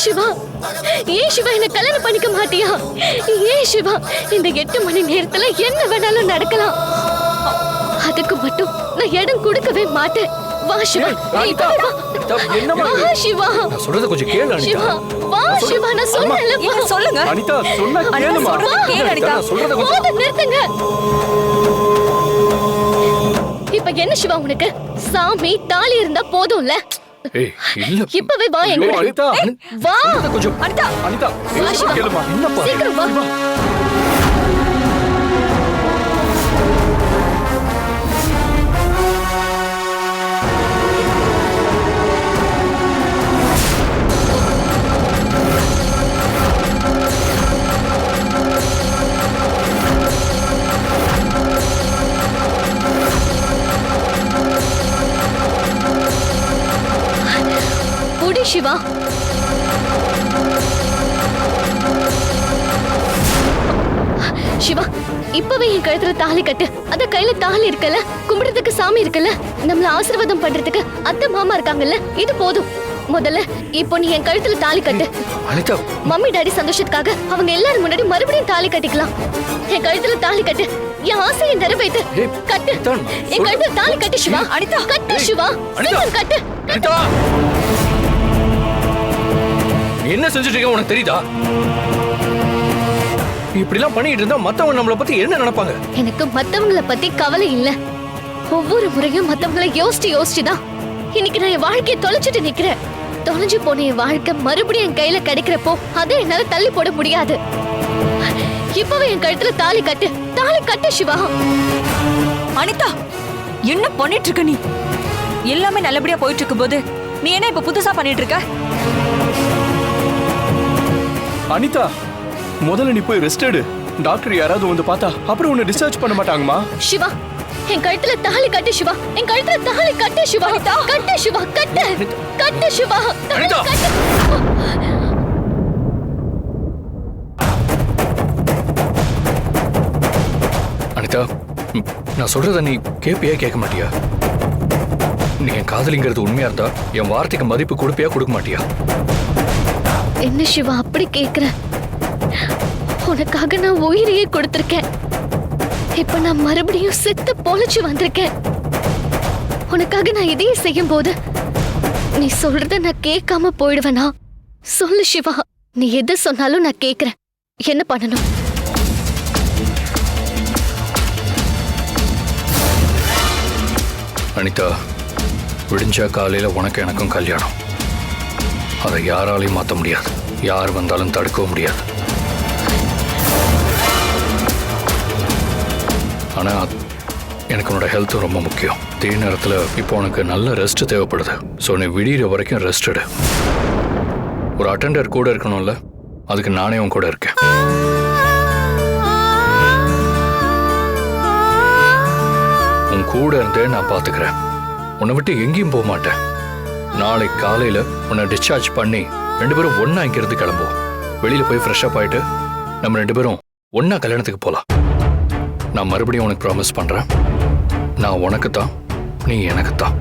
ஏன் சிவா. ஏன் சிவா என்ன கல்யாணம் பண்ணிக்க மாட்டியா? ஏன் சிவா இந்த எட்டு மணி நேரத்துல என்ன வேணாலும் நடக்கலாம். அதுக்கு மட்டும் நான் இடம் கொடுக்கவே மாட்டேன். வா சிவா வா. சிவா. நான் சொல்றத கொஞ்சம் கேளு அனிதா. சிவா வா சிவா நான் சொன்னேன்ல வா. ஏங்க சொல்லுங்க. அனிதா சொன்னா அனிதா, கேளுமா. சொல்றத கேளு, அனிதா. நான் சொல்றத கொஞ்சம் போதும் நிறுத்துங்க. இப்ப என்ன சிவா உனக்கு? சாமி தாலி இருந்தா போதும்ல? ஏய் இல்ல. இப்பவே வா எங்க அனிதா. வா. கொஞ்சம். அனிதா. அனிதா என்னப்பா? சீக்கிரம் வா. சிவா. சிவா இப்பவே என் கழுத்துல தாலி கட்டு. அத கையில தாலி இருக்கல கும்பிடுறதுக்கு சாமி இருக்கல நம்மள ஆசீர்வாதம் பண்றதுக்கு அத்தை மாமா இருக்காங்கல்ல? இது போதும். முதல்ல இப்போ நீ என் கழுத்துல தாலி கட்டு. அனிதா மம்மி டாடி சந்தோஷத்துக்காக அவங்க எல்லாரும் முன்னாடி மறுபடியும் தாலி கட்டிக்கலாம். என் கழுத்துல தாலி கட்டு. என் ஆசையை ஏய், கட்டு. என் கழுத்துல தாலி கட்டு சிவா. அனிதா. கட்டு சிவா. சீக்கிரம் கட்டு. என்ன செஞ்சுட்டு இருக்க உனக்கு தெரியுதா? இப்படிலாம் பண்ணிட்டு இருந்தா மத்தவங்க நம்மள பத்தி என்ன நினைப்பாங்க? எனக்கு மத்தவங்கள பத்தி கவலை இல்ல. ஒவ்வொரு முறையும் மத்தவங்கள யோசிச்சு யோசிச்சு தான். இன்னைக்கு நான் என் வாழ்க்கையை தொலைச்சிட்டு நிக்கிறேன். தொலைஞ்சு போன என் வாழ்க்கை மறுபடியும் என் கையில கிடைக்கிறப்போ அதை என்னால தள்ளி போட முடியாது. இப்பவே என் கழுத்துல தாலி கட்டு. தாலி கட்டு சிவா. அனிதா என்ன பண்ணிட்டு இருக்க நீ? எல்லாமே நல்லபடியா போயிட்டு இருக்கும்போது நீ என்ன இப்ப புதுசா பண்ணிட்டு இருக்க? அனிதா முதல்ல நீ போய் ரெஸ்ட் எடு. டாக்டர் யாராவது வந்து பார்த்தா அப்புறம் உன்னை டிஸ்சார்ஜ் பண்ண மாட்டாங்கம்மா. சிவா என் கழுத்துல தாலி கட்டு சிவா. என் கழுத்துல தாலி கட்டு சிவா. கட்டு சிவா கட்டு. கட்டு சிவா தாலி அனிதா. கட்டு. அனிதா ம், நான் சொல்றத நீ கேப்பியா கேட்க மாட்டியா? நீ என் காதலிங்கிறது உண்மையா இருந்தா என் வார்த்தைக்கு மதிப்பு கொடுப்பியா கொடுக்க மாட்டியா? என்ன சிவா அப்படி கேக்குற? உனக்காக நான் உயிரையே கொடுத்திருக்கேன். இப்ப நான் மறுபடியும் செத்து பொழைச்சு வந்திருக்கேன். உனக்காக நான் இதையும் செய்யும் போது நீ சொல்றத நான் கேட்காம போயிடுவேனா? சொல்லு சிவா நீ எது சொன்னாலும் நான் கேக்குறேன். என்ன பண்ணணும்? அனிதா விடிஞ்சா காலையில உனக்கு எனக்கும் கல்யாணம். அதை யாராலையும் மாற்ற முடியாது. யார் வந்தாலும் தடுக்கவும் முடியாது. ஆனா எனக்கு உன்னோட ஹெல்த் ரொம்ப முக்கியம். தீ நேரத்தில் இப்போ உனக்கு நல்ல ரெஸ்ட் தேவைப்படுது. ஸோ நீ விடிகிற வரைக்கும் ரெஸ்ட் எடு. ஒரு அட்டெண்டர் கூட இருக்கணும்ல? அதுக்கு நானே உன் கூட இருக்கேன். உன் கூட இருந்தே நான் பார்த்துக்கிறேன் உன்னை விட்டு எங்கேயும் போக மாட்டேன். நாளை காலையில் உன்னை டிஸ்சார்ஜ் பண்ணி ரெண்டு பேரும் ஒன்றா இங்கேருந்து கிளம்புவோம். வெளியில் போய் ஃப்ரெஷ் அப் ஆயிட்டு நம்ம ரெண்டு பேரும் ஒன்றா கல்யாணத்துக்கு போகலாம் நான் மறுபடியும் உனக்கு ப்ராமிஸ் பண்ணுறேன் நான் உனக்கு தான் நீ எனக்கு தான்